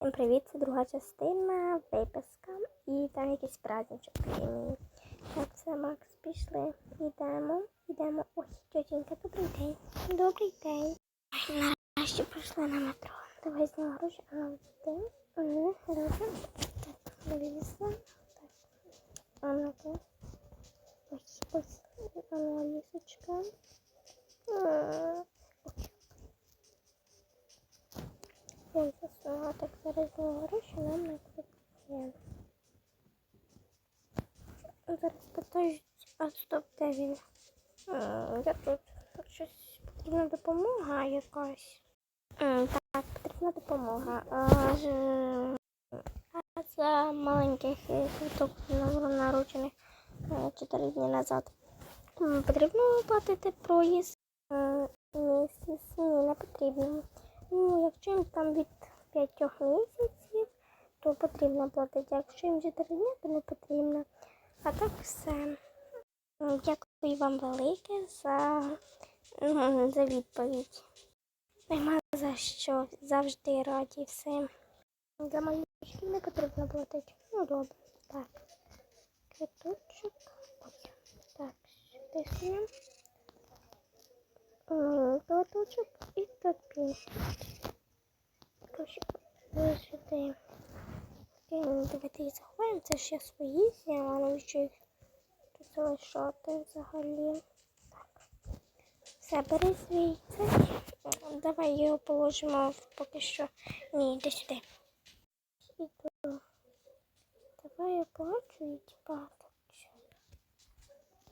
Всім привіт, це друга частина виписка. І там якийсь праздничок. Так, все, Макс, пішли. Йдемо, йдемо. Ой, тетенька, добрий день. Добрий день. Ай, нарешті прийшли на метро. Давай зняла гроші. А ну, йди. Угу. Так, вилізла. Так. А ну-ка. Ось, ось. А ну, Алісочка. М, Ой, засунула. Так, зараз знову гроші нам на квитки. Зараз питають, а стоп, де він? М, Я тут щось потрібна допомога якась. М, Так, потрібна допомога. А, за маленьких е, квиток народжених е, 4 дні назад. Потрібно оплатити проїзд. Е, ні, не потрібно. Ну, якщо їм там від 5 місяців, то потрібно платити. Якщо їм 4 дні, то не потрібно. А так все. Дякую вам велике за, м, за відповідь. Нема за що. Завжди раді всім. За річки не потрібно платити. Ну, добре. Так. Квіточок. Так, сюди Квіточок і тобі. Короче, ось сюди. Ну, Давайте їх заховаємо. Це я свої зняла, навіщо їх тут залишати взагалі. Так. Все, бери свій. Давай його положимо поки що. Ні, йди сюди. Іду. Давай я плачу і типа.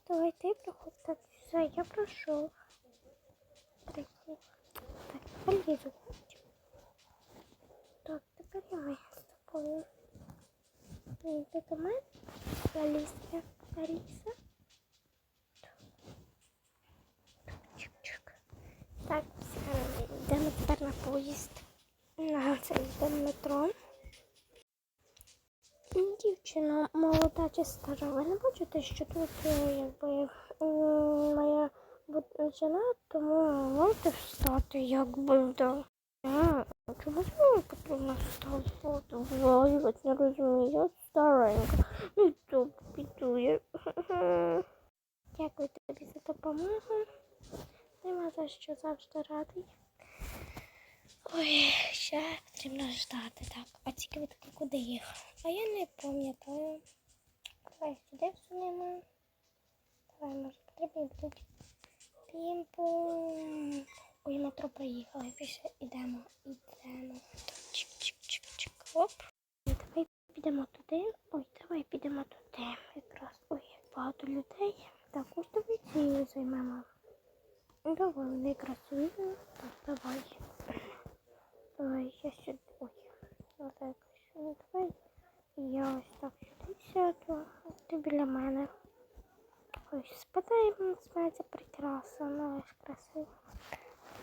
Давай ти приходь. Так, все, я пройшов. Прийти. Так, полізу. Так, тепер я моя з. Ні, ти до мене? Аліса. Аліса. Чик-чик. Так, все, йдемо тепер на поїзд. На це метро. Дівчина молода чи стара. Ви не бачите, що тут е, якби моя бу- жена, тому можете встати, якби да. А, чому ж мені потрібно вставати? От не розумію, я старенька. Ну то піду я. Дякую тобі за допомогу. Нема за що завжди радий. Ой, ще потрібно ждати, так. А ці квитки куди їх? А я не пам'ятаю. Давай сюди всунемо. Давай, може, потрібні будуть пімпум. Ой, метро проїхали. Пішли, ідемо, ідемо. Чик-чик-чик-чик. Оп. Давай підемо туди. Ой, давай підемо туди. Якраз. Ой, багато людей. Так, ось давай цією займемо. Давай, вони красиві. Так, давай. Давай, я сюди. Ой, отак. Ну, Давай. Я ось так сюди сяду. Ти біля мене. Ось, з мене це прекрасно, ну аж красиво.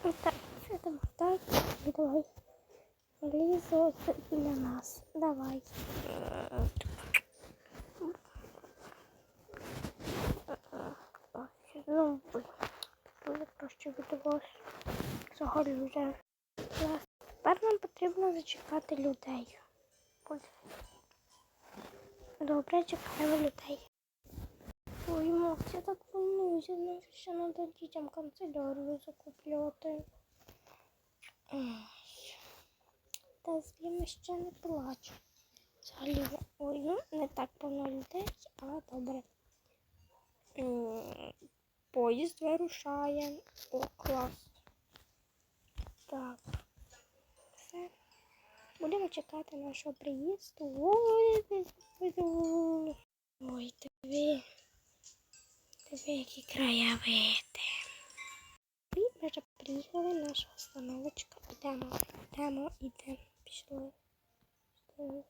Ось так, сидимо так. І давай. Лізу ось біля нас. Давай. Ну. Дуже краще від вас. Взагалі вже. Тепер нам потрібно зачекати людей. Добре, чекаємо людей. Ой, Макс, я так волнуюся, знаєш, що треба дітям канцелярію закупляти. Ой. Та звісно, ще не плачу. Взагалі, ой, ну не так повно людей, але добре. Поїзд вирушає. О, клас. Так. Все. Будемо чекати нашого приїзду. Ой, ой, ой, диви. Диви, які краєвиди. Ми вже приїхали на нашу остановочку. Ідемо, ідемо, ідемо. Пішли.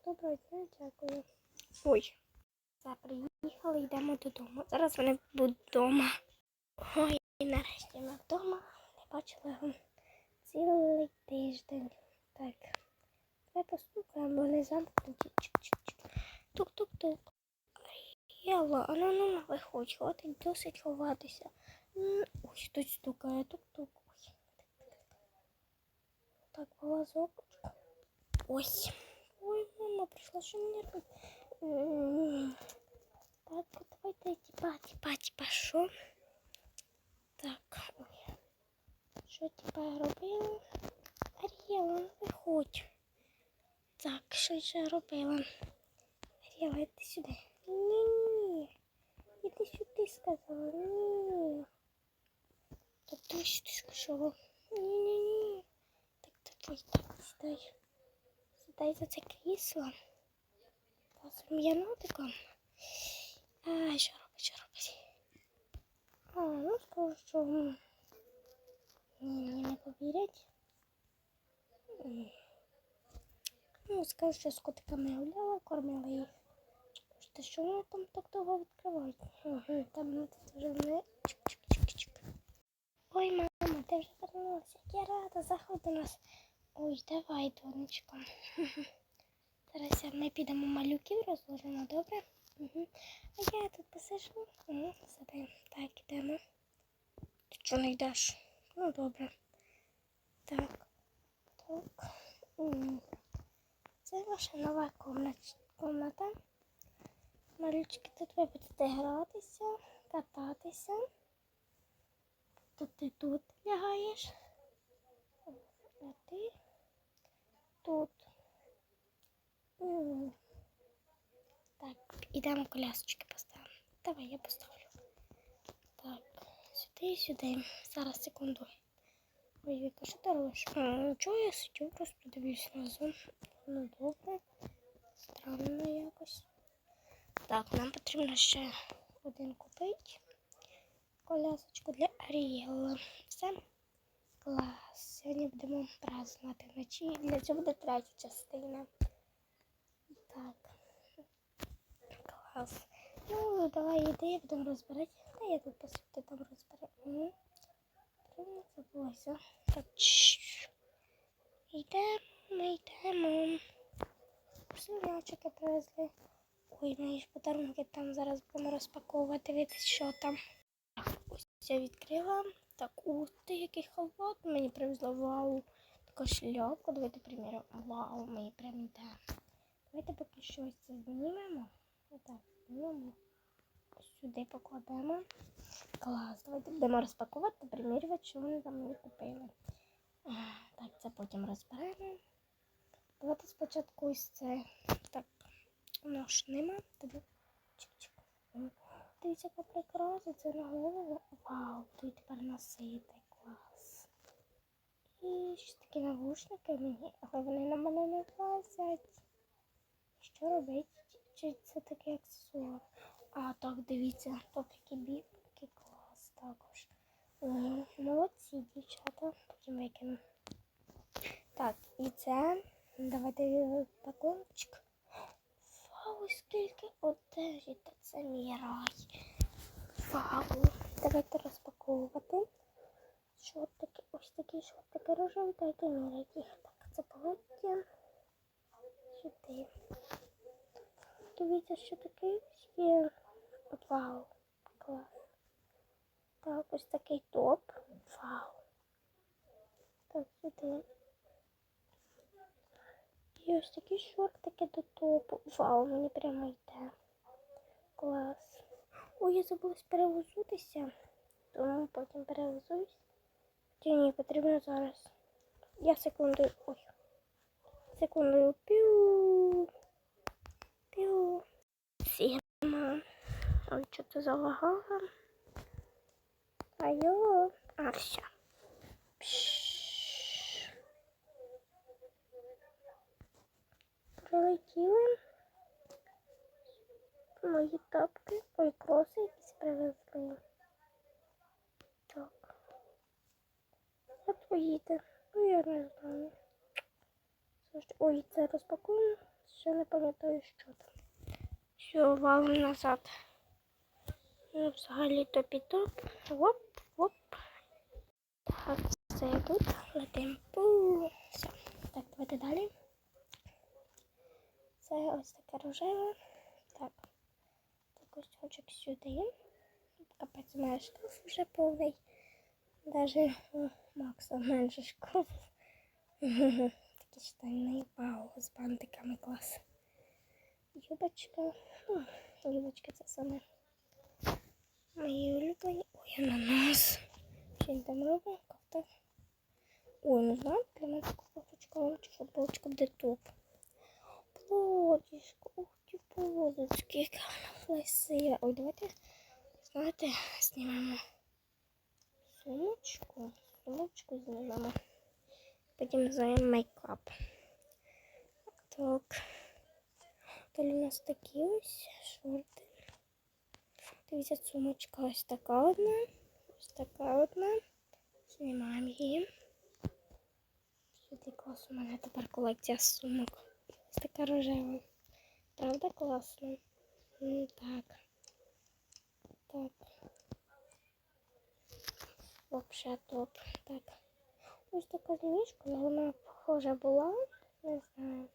Доброго дня, дякую. Ой. Все, приїхали, йдемо додому. Зараз вони будуть вдома. Ой, і нарешті ми вдома. Не бачили його цілий тиждень. Так. Давай постукаємо, вони замкнуті. Тук-тук-тук. Єла, а ну ну виходь, хватить досить ховатися. Ой, хтось стукає, тук-тук. Ой. Так, глазок. Ось. вийшла, що мені робити? Так, давайте, типа, типа, типа, що? Так, ой. Що типа я робила? Аріела, ну виходь. Так, що я робила? Аріела, іди сюди. Сюди, сказала. Ні. Так, давай сюди сказала. Ні-ні-ні. Так, давай, так, сідай. Сідай за це крісло. Разом єнотиком. А, що робить, що робить? А, ну скажу, що м, ні, не повірять. Ну, скажу, що з котиками гуляла, кормила їх. Що, що вони там так довго відкривають? Там ну, тут вже не чик-чик-чик-чик. Ой, мама, ти вже вернулася. Я рада, заходь до нас. Ой, давай, донечко. Зараз ми підемо малюків розложимо, добре? Угу. А я тут посижу. Угу, сидимо. Так, ідемо. Ти чого не йдеш? Ну, добре. Так. Так. Це ваша нова комнат- комната. Малючки, тут ви будете гратися, кататися. Тут ти тут лягаєш. А ти тут. Так, ідемо колясочки поставимо. Давай, я поставлю. Так, сюди і сюди. Зараз секунду. Ой, Віка, що ти робиш? А, нічого, я сидю, просто дивлюсь на зон. Ну, добре. Странно якось. Так, нам потрібно ще один купити. Колясочку для Арієла. Все. Клас. Сьогодні будемо празднувати вночі. Для цього буде третя частина. Так. Клас. Ну, давай йди, будемо розбирати. Та я тут посуди там розберу. Угу. Не забулася. Так. Йдемо, йдемо. Всі привезли. Мої ж подарунки там зараз будемо розпаковувати. Дивитись, що там. Ось я відкрила. Так, ух ти, який халат мені привезла. Вау. Така шляпка. Давайте приміряємо. Вау, мені прям йде. Давайте поки що це знімемо. Отак, знімемо. Сюди покладемо. Клас. Давайте будемо розпакувати, примірювати, що вони там мені купили. Так, це потім розберемо. Давайте спочатку ось це. Так, нож нема. Тоді Дивіться, яка прикраса, це на голову. Вау, тут тепер носити. Клас. І ще такі навушники мені, але вони на мене не влазять. Що робити? Чи це такий аксесуар? А, так, дивіться, топіки бібки, клас також. Молодці, дівчата. Потім викину. Так, і це. Давайте пакуночок. Вау, скільки одежі, та це мій рай. Вау. Давайте розпаковувати. Шортики, ось такі шортики рожеві, дайте міряти. Так, це полотня. Сюди. Дивіться, що таке є. Вау, клас. Так, ось такий топ. Вау. Так, сюди. І ось такі шортики до топу. Вау, мені прямо йде. Клас. Ой, я забулась перевозутися, тому потім перевозусь. Чи ні, потрібно зараз. Я секунду. Ой. Секунду. Піу. Піу. Сіма. Ой, що це залагало? Алло. А, все. Пш. Прилетіли. Мої тапки. Ой, кроси якісь привезли. Так. А поїде. Ну, я не знаю. Ой, це розпакуємо. Ще не пам'ятаю, що там. Все, валом назад. Ну, взагалі топі-топ. Оп, оп. Так, все тут. Летим. Пу. Все. Так, давайте далі. Це ось таке рожеве. Так. Костюмчик сюди. Капець, мене шкаф вже повний. Даже у Макса менше шкаф. Такі штани. Вау, з бантиками клас. юбочка. Ну, юбочка це саме мої улюблені. Ой, ананас. Що він там робить? Кофта. Ой, не знаю, для мене чи футболочка буде топ. Плодічко, ух ти, плодочки, яка вона красива. Ой, давайте, знаєте, знімемо сумочку. Сумочку знімемо. Потім займемо мейкап. Так. Далі у нас такі ось шорти. Дивіться, сумочка ось така одна. Ось така одна. Знімаємо її. Сюди клас у мене тепер колекція сумок. Така рожева. Правда класно? М, Так. Так. Вообще топ. Так. Ось така змішка, але вона похожа була. Не знаю.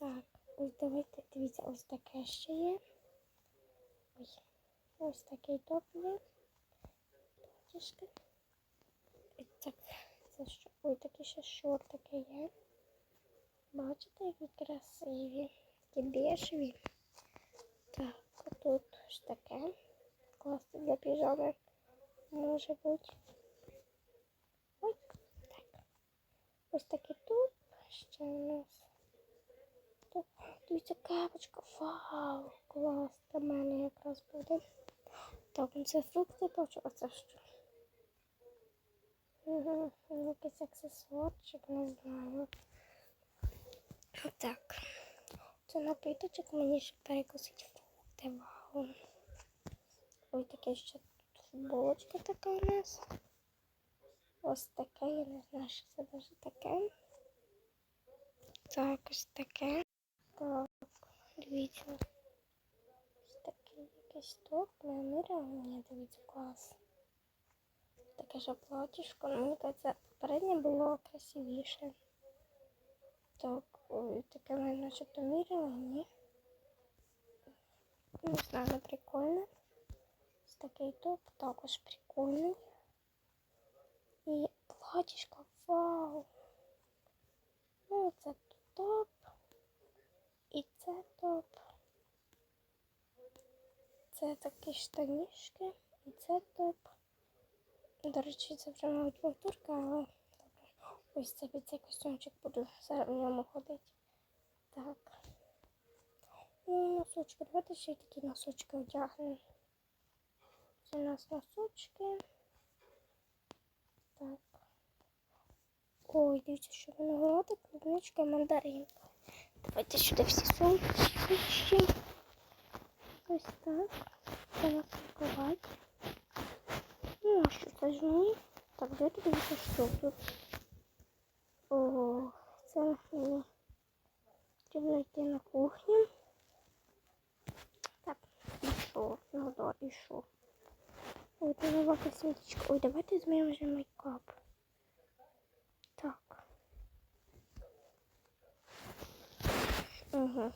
Так, ось давайте, дивіться, ось таке ще є. Ой, ось такий топ є. Платіжка. І так, це що? Ой, такі ще шортики є. Бачите, які красиві. Такі бежеві. Так, тут ось таке. Класно для піжами. Може бути. Ой, так. Ось такий тут. Ще у нас. Тут, дивіться, кепочка. Вау, клас. Для мене якраз буде. Так, ну це фрукти бачу, а це що? Угу, якийсь аксесуарчик, не знаю. Так. Це напиточок мені ще перекусить фрукти. Вау. Ой, таке ще тут футболочка така у нас. Ось таке, я не знаю, що це даже таке. Так, ось таке. Так, дивіться. Ось такий якийсь топ. Не міряла мені, дивіться, клас. Таке ж платічко. Ну, Мені кажеться, переднє було красивіше. Так, ой, таке ми начебто міряли, ні. Не знаю. Ось такий топ також прикольний. І платічко, вау. Ну, це топ. І це топ. Це такі штанішки. І це топ. До речі, це вже мабуть повторка, але. Ось це під цей костюмчик буду зараз в ньому ходити. Так. Ну, носочки. Давайте ще такі носочки одягнемо. Це у нас носочки. Так. Ой, дивіться, що виноградик, клубничка і мандаринка. Давайте сюди всі сумочки. Ось так. Це розпакувати. Ну, а що це ж ні? Так, давайте дивіться, що тут. Ого, це мені потрібно йти на кухню. Так, що? Ну да, що? Ой, давай косметичка. Ой, давайте змінимо вже мейкап. Так. Угу.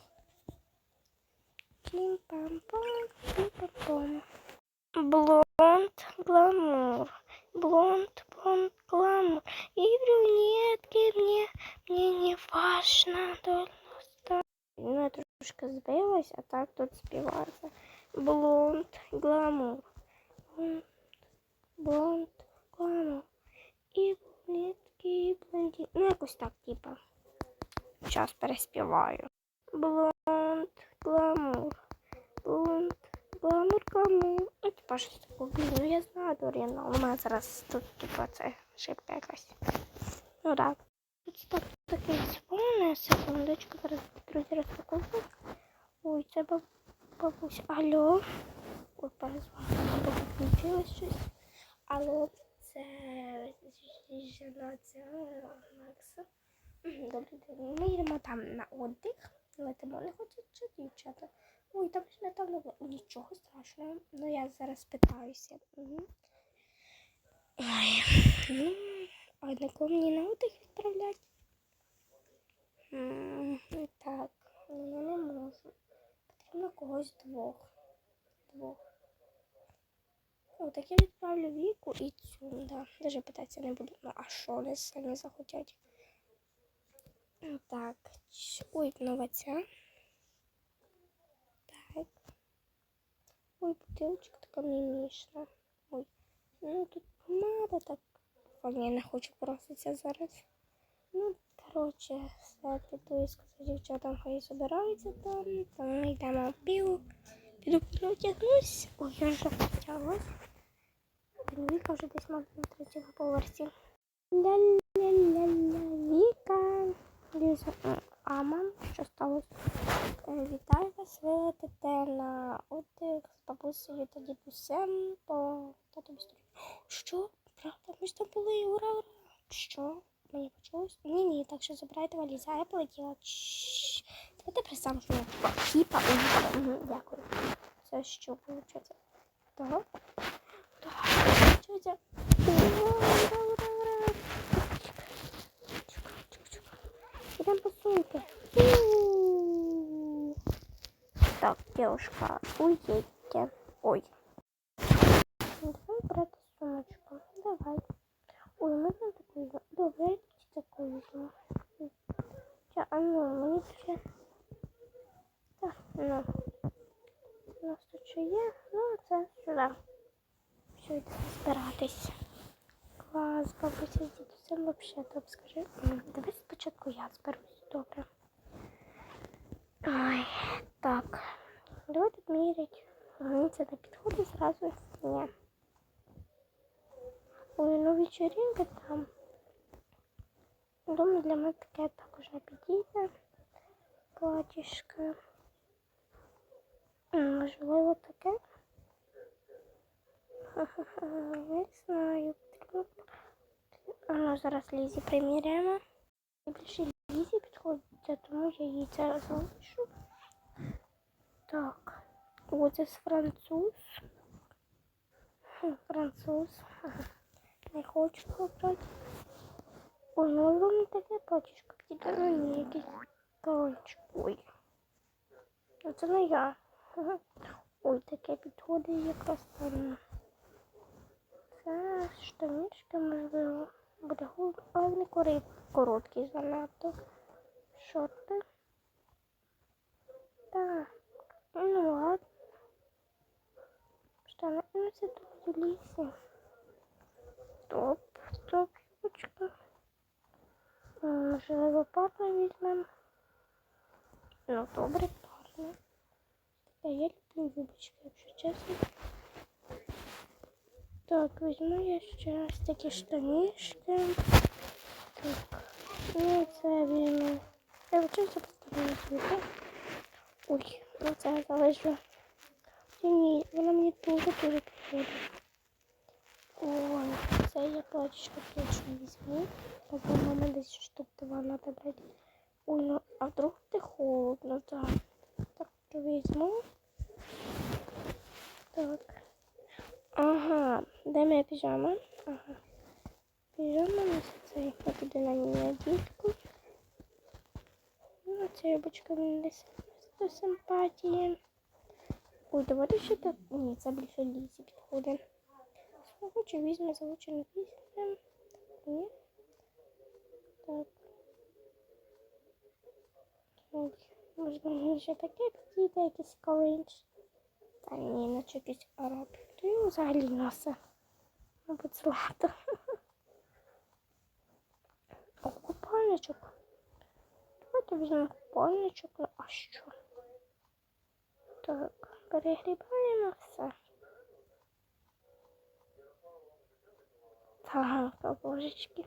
Чим-пам-пам, чим-пам-пам. Блонд, гламур. Блонд, блонд, гламур. И брюнетки мне, мне не важно достать. Ну, я трошки збилась, а так тут співається. Блонд, гламур. Блонд, блонд, гламур. І брюнетки, і блондин. Ну, якось так, типа. Зараз переспіваю. Блонд, гламур. Блонд, гламур, гламур. Ну, типа, щось таке. Ну я знаю оригінал. У мене зараз тут, типа, це шибка якась. Ну так. Тут стоп такий дзвони. Секундочку, зараз друзі розпакую. Ой, це баб... бабуся. Алло. Ой, перезвонила, бо включилось щось. Алло, це жена, це Макса. Добрий день. Ми їдемо там на отдих. Летимо, не хочуть дівчата. Ой, там ж не там не було. Нічого страшного. Ну я зараз питаюся. Угу. Ой, ну, кого мені на отдих відправляти? Так, ну не можу. Потрібно когось двох. Двох. О, так я відправлю віку і цю, да. Даже питатися не буду. Ну, а що вони самі захотять? Ну, Так, ой, нова ця. Ой, бутилочка така мімішна. Ой. Ну тут помада так. Ладно, я не хочу проситися зараз. Ну, коротше, все, піду і сказати дівчатам, хай збираються там. Та ми йдемо в пів. Піду переодягнусь. Ой, я вже потяглась. Віка вже десь мабуть на третьому поверсі. Ля-ля-ля-ля, Віка. Ліза, а мам, що сталося? Вітаю вас, ви летите на отдих з бабусею та дідусем по тату Що? Правда? Ми ж там були, ура, ура. Що? Мені почулось? Ні, ні, так що забирайте валізу, а я полетіла. Давайте типа уїхала. Мгм, Дякую. Це що виходить? Так. Так, виходить. Ура, ура, ура, ура. Идем по сумке. Так, девушка, уедьте. Ой. Давай брать сумочку. Давай. Ой, можно такую? Добре, такую возьму. Ча, а ну, мені. Так, ну. У нас тут що є? Ну, це сюди. Все, йдемо збиратись. Клас, бабуся дідусем вообще топ, скажи. Давай спочатку я зберусь, добре. Ой, так. Мірять. Мені це не підходить зразу. Ні. Ой, ну вечеринка там. Думаю, для мене таке також не підійде. Платіжка. Можливо, таке. Ха-ха-ха, Не знаю. А ну, зараз Лізі приміряємо. Більше Лізі підходить, тому я їй це залишу. Так. О, це француз. Француз. Не хочу побрати. Ну воно таке платічко підійде. Ну ні, якийсь корончик. Ой. Ну це не я. Ой, таке підходить якраз там. Це штанішки, можливо, буде але не короткі занадто. Шорти. Так. Ну ладно. Штани. Ну це тут в лісі. Стоп, юбочка. М, Можливо, парно. Ну, добре, парно. Та я люблю юбочки, якщо чесно. Так, візьму я ще ось такі штанішки. Так, ну це візьму. Я вчився поставити світло. Ой, ну це я залежу. Ні, вона мені дуже-дуже підходить. Ой, це я платічку точно візьму. Бо мама десь штук два надо брати. Ой, ну, а вдруг ти холодно, так. Так, візьму. Так. Ага, де моя піжама? Ага. Піжама на цей. Я піду на ній одітку. Ну, ця юбочка мені десь до симпатії. Ой, давайте ще так. Ні, це більше лізі підходить. Хочу візьме залучену. Ні. Так. Ой, мені ще таке підійде, якийсь колинч. Та ні, наче якийсь араб. То він взагалі носа. Мабуть, злато. О, купальничок. Давайте візьмемо купальничок. Ну, а що? Так, перегрібаємо все. Так, божечки.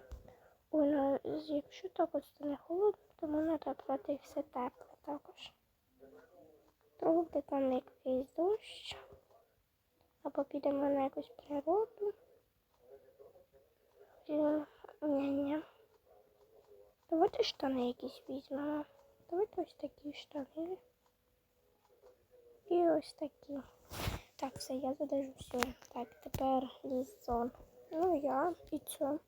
Ой, ну, якщо так ось це не холодно, то можна брати все тепле також. Трохи там якийсь дощ. Або підемо на якусь природу. Ні-ні. Давайте штани якісь візьмемо. Давайте ось такі штани. І ось такі. Так, все, я задержу все. Так, тепер лізон. Ну я і що?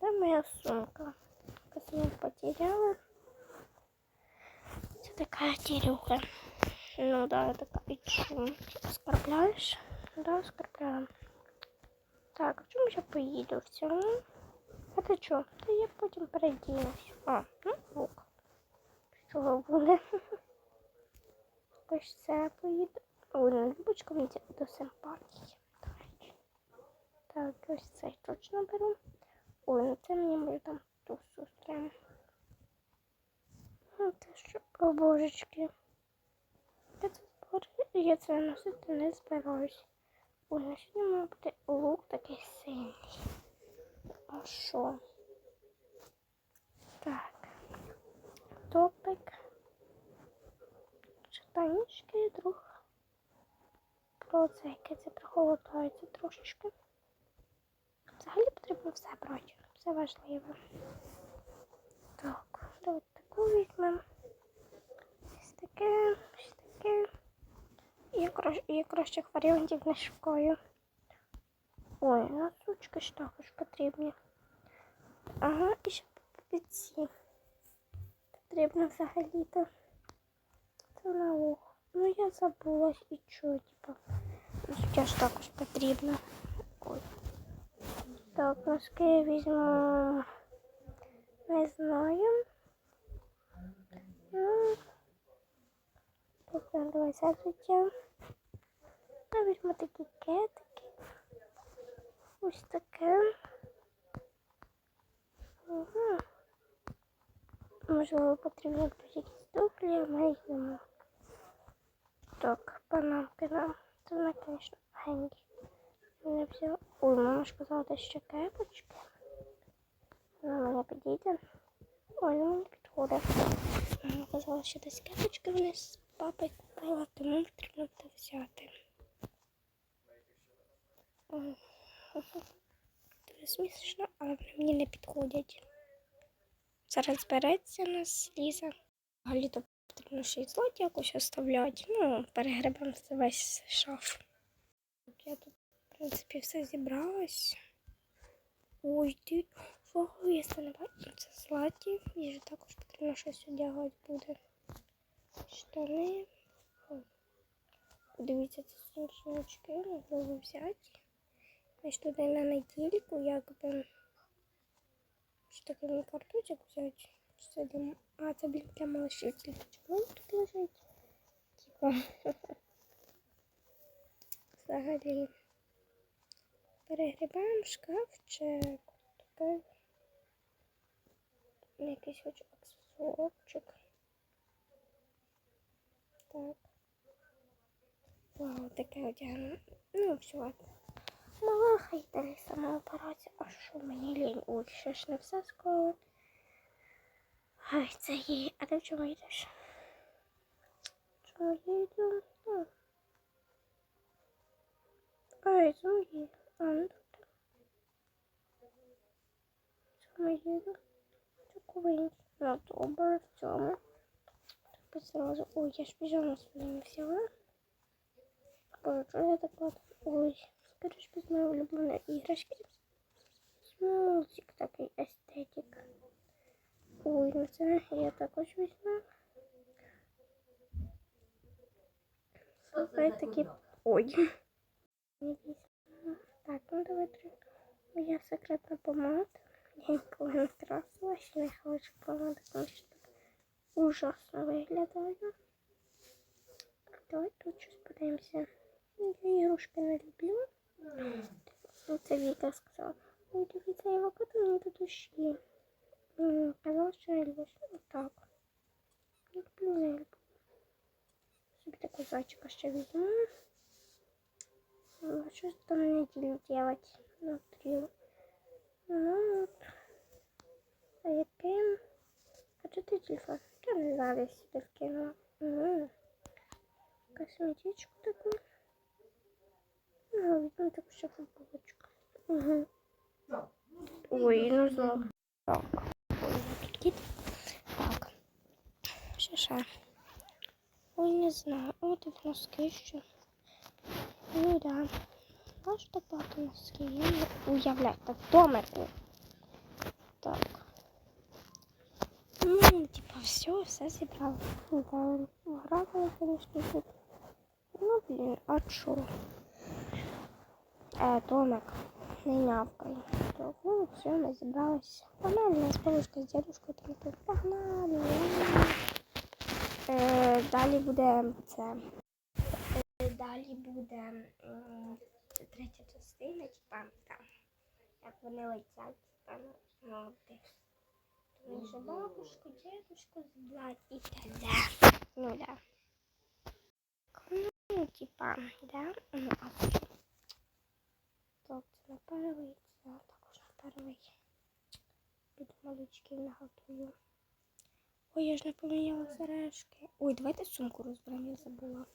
Де моя сумка? Якось я потеряла. Це така терюха. Ну да, така і що? Оскорбляєш? Да, оскорбляю. Так, а чому я поїду в цьому? А ти що? Та я потім передінусь. А, ну лук. Що буде? Ось це поїду. Ой, не любочка мені до симпатії. Так, ось цей точно беру. Ой, ну це мені може там ту сестру. Ну, це що, о божечки. Я це. Я це носити не збираюсь. Ой, на сьогодні має бути лук такий сильний. А що? Так. Топик. Штанішки, друг. Про це, яке це прохолодається трошечки. Взагалі потрібно все брати. Все важливо. Так, давайте таку візьмемо. Ось таке, ось таке. Я, краще, я кращих варіантів не шукаю. Ой, носочки ж також потрібні. Ага, і ще піці. Потрібно взагалі-то. На ухо. Ну я забулась і чого, типа. Взуття ж також потрібно. Ой. Так, носки я візьму. Не знаю. Ну, Тобто, давай це взуття. Я візьму такі кетики. Ось таке. Угу. Можливо, потрібно якісь туфлі, а ми їх нема. Так, панамки нам. Це вона, звісно, генькі. Не взяла. Ой, мама ж казала, що ще кепочки. Вона мене підійде. Ой, ну мені підходить. Мама казала, що десь кепочки вони з купила, тому потрібно буде взяти. Ой, Дуже смішно, але мені не підходять. Зараз збереться у нас Ліза. Взагалі потрібно ще якось оставляти. Ну, перегребемо весь шаф. Я тут, в принципі, все зібралась. Ой, ти вагу, якщо не бачу, це златі. Їй же також потрібно щось одягати буде. Штани. Дивіться, це сонячні можливо взяти. Ось туди на недільку, якби. Що таке мені карточок взяти? Це для... А, це блін, для малышів чому тут лежить? Типа. Взагалі. Перегрібаємо шкафчик. Такий. Якийсь хоч аксесуарчик. Так. Вау, таке одягнемо. Ну, все, ладно. Мала хай йде сама операція. А що мені лінь? Ой, ще ж не все склала. Ай, це їй. А ти чому йдеш? Я йду? А. Ай, це мої. А, ну тут. Я йду? Чокуленький. Ну, добре, в цьому. Так, сразу. Ой, я ж піжаму не взяла. Боже, що я так от? Ой, скоріш без моєї улюбленої іграшки. Смолтик такий естетик. Ой, ну це я також візьму. Слухай, такі... Ой. Не візьму. Так, ну давайте. Моя секретна помада. Я ніколи не красила, ще не хочу помаду, тому що так ужасно виглядає. Так, давай тут щось подивимося. Я ігрушки не люблю. Ну, це Віка сказала. Ой, дивіться, я авокадо мені до душі. Казала, що. Ну, так. Люблю, люблю. Собі таку зайчика ще візьму. Що ж там неділю делать? Внутрі. Ну, от. А яким? А чи ти телефон? Я не знаю, я сюди вкинула. Косметичку таку. Ну, візьму таку ще футболочку. Угу. Ой, ну знов. Кіт. Так. Ще. Ой, не знаю. О, тут носки ще. Ну да. Бачу так багато носків. Я не уявляю. Так, домику. Так. Ну, типа, все, все зібрала. Да, грала, конечно, тут. Ну, блін, а чо? Е, домик. Не нявкай. Так, ну, все, ми зібрались. Погнали, нас бабушка з дедушкою там тут. Погнали. Е, далі буде це. Е, далі далі буде м, третя частина, типа там, як вони летять, там, ну, десь. Тому що бабушку, дедушку звать і т.д. Ну, да. Ну, типа, да. Ну, а. Так, на перший, також на малючки наготую. Ой, я ж не поміняла сережки. Ой, давайте сумку розберемо, я забула.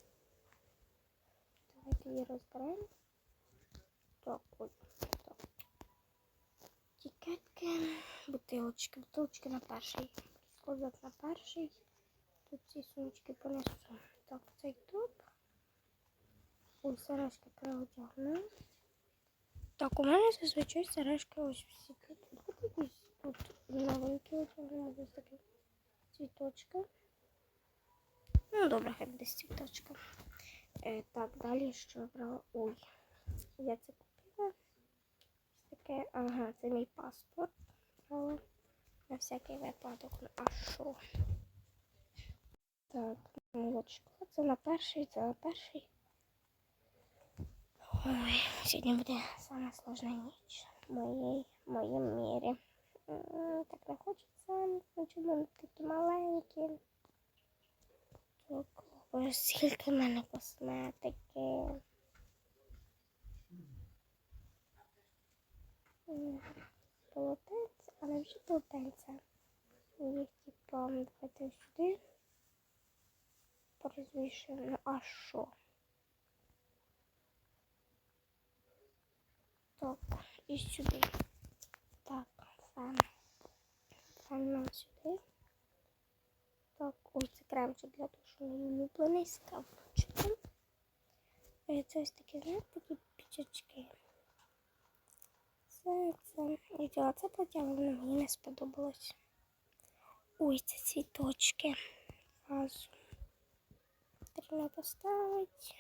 Давайте її розберемо. Так, ой, так. Тікетки, бутилочки, бутилочки на перший. Складати на перший. Тут ці сумочки понесу. Так, цей топ. Ой, сережки переодягну. Так, у мене зазвичай сережки ось всі тут. Тут новенькі ось такі цвіточки. Ну, добре, хай буде цвіточка. Е, так, далі що я брала? Ой, я це купила. Таке, ага, це мій паспорт. брала. На всякий випадок. Ну, а що? Так, молочко. Це на перший, це на перший. Ой, сьогодні буде сама сложна ніч в моїй, в моїм мірі. Так не хочеться, чому вони такі маленькі. Ось скільки в мене косметики. Полотенце, а навіщо полотенце? Їх типа давайте сюди. Порозвішуємо. А що? Так, і сюди. Так. Фен нам сюди. Так, ой, це кремчик для душу мій улюблений з кавчиком. Це ось такі, знаєте, такі пічачки. Це, це, я хотіла це плаття, воно мені не сподобалось. Ой, це цвіточки. Вазу. Треба поставити.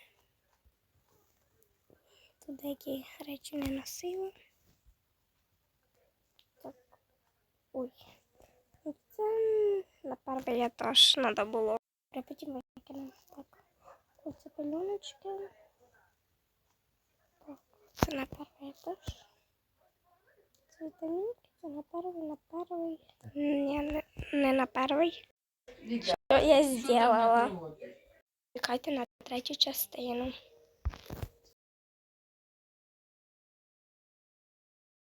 Тут деякі речі не носила. Так. Ой. Це на я теж треба було. Я потім викину. Так. Оце пельоночки. Так. Це на перший теж. Це вітамінки, це на перший, на перший. Ні, не, не на перший. Що я зробила? Чекайте на третю частину.